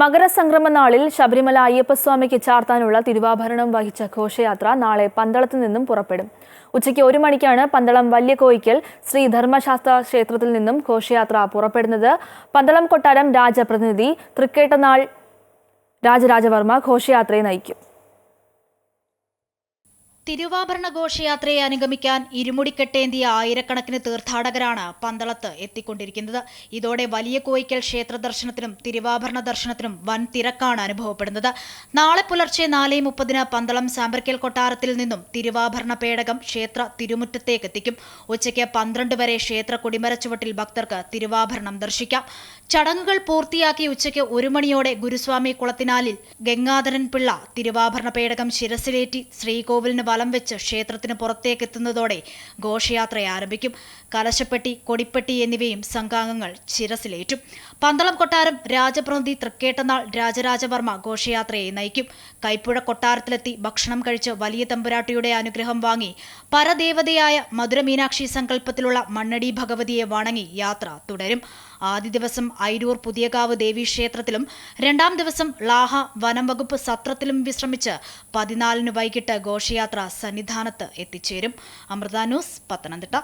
മകരസംക്രമ നാളിൽ ശബരിമല അയ്യപ്പസ്വാമിക്ക് ചാർത്താനുള്ള തിരുവാഭരണം വഹിച്ച ഘോഷയാത്ര നാളെ പന്തളത്ത് നിന്നും പുറപ്പെടും. ഉച്ചയ്ക്ക് ഒരു മണിക്കാണ് പന്തളം വലിയ കോയിക്കൽ ശ്രീ ധർമ്മശാസ്ത്ര ക്ഷേത്രത്തിൽ നിന്നും ഘോഷയാത്ര പുറപ്പെടുന്നത്. പന്തളം കൊട്ടാരം രാജപ്രതിനിധി തൃക്കേട്ടനാൾ രാജരാജവർമ്മ ഘോഷയാത്രയെ നയിക്കും. തിരുവാഭരണ ഘോഷയാത്രയെ അനുഗമിക്കാൻ ഇരുമുടിക്കെട്ടേന്തിയ ആയിരക്കണക്കിന് തീർത്ഥാടകരാണ് പന്തളത്ത് എത്തിക്കൊണ്ടിരിക്കുന്നത്. ഇതോടെ വലിയ കോയിക്കൽ ക്ഷേത്ര ദർശനത്തിനും തിരുവാഭരണ ദർശനത്തിനും വൻ തിരക്കാണ് അനുഭവപ്പെടുന്നത്. നാളെ പുലർച്ചെ നാല് മുപ്പതിന് പന്തളം സാമ്പർക്കൽ കൊട്ടാരത്തിൽ നിന്നും തിരുവാഭരണ പേടകം ക്ഷേത്ര തിരുമുറ്റത്തേക്ക് എത്തിക്കും. ഉച്ചയ്ക്ക് പന്ത്രണ്ട് വരെ ക്ഷേത്ര കൊടിമരച്ചുവട്ടിൽ ഭക്തർക്ക് തിരുവാഭരണം ദർശിക്കാം. ചടങ്ങുകൾ പൂർത്തിയാക്കി ഉച്ചയ്ക്ക് ഒരു മണിയോടെ ഗുരുസ്വാമി കുളത്തിനാലിൽ ഗംഗാധരൻ പിള്ള തിരുവാഭരണ പേടകം ശിരസിലേറ്റി ശ്രീകോവിലിന് വലം വെച്ച് ക്ഷേത്രത്തിന് പുറത്തേക്കെത്തുന്നതോടെ ഘോഷയാത്ര ആരംഭിക്കും. കലശപ്പെട്ടി കൊടിപ്പെട്ടി എന്നിവയും സംഘാംഗങ്ങൾ ശിരസിലേറ്റും പന്തളം കൊട്ടാരം രാജപ്രതിനിധി തൃക്കേട്ടനാൾ രാജരാജവർമ്മ ഘോഷയാത്രയെ നയിക്കും. കൈപ്പുഴ കൊട്ടാരത്തിലെത്തി ഭക്ഷണം കഴിച്ച് വലിയ തമ്പുരാട്ടിയുടെ അനുഗ്രഹം വാങ്ങി പരദേവതയായ മധുരമീനാക്ഷി സങ്കല്പത്തിലുള്ള മണ്ണടി ഭഗവതിയെ വണങ്ങി യാത്ര തുടരും. ആദ്യ ദിവസം ഐരൂർ പുതിയകാവ് ദേവീക്ഷേത്രത്തിലും രണ്ടാം ദിവസം ലാഹ വനം വകുപ്പ് സത്രത്തിലും വിശ്രമിച്ച് പതിനാലിന് വൈകിട്ട് ഘോഷയാത്ര സന്നിധാനത്ത് എത്തിച്ചേരും. അമൃത ന്യൂസ് പത്തനംതിട്ട.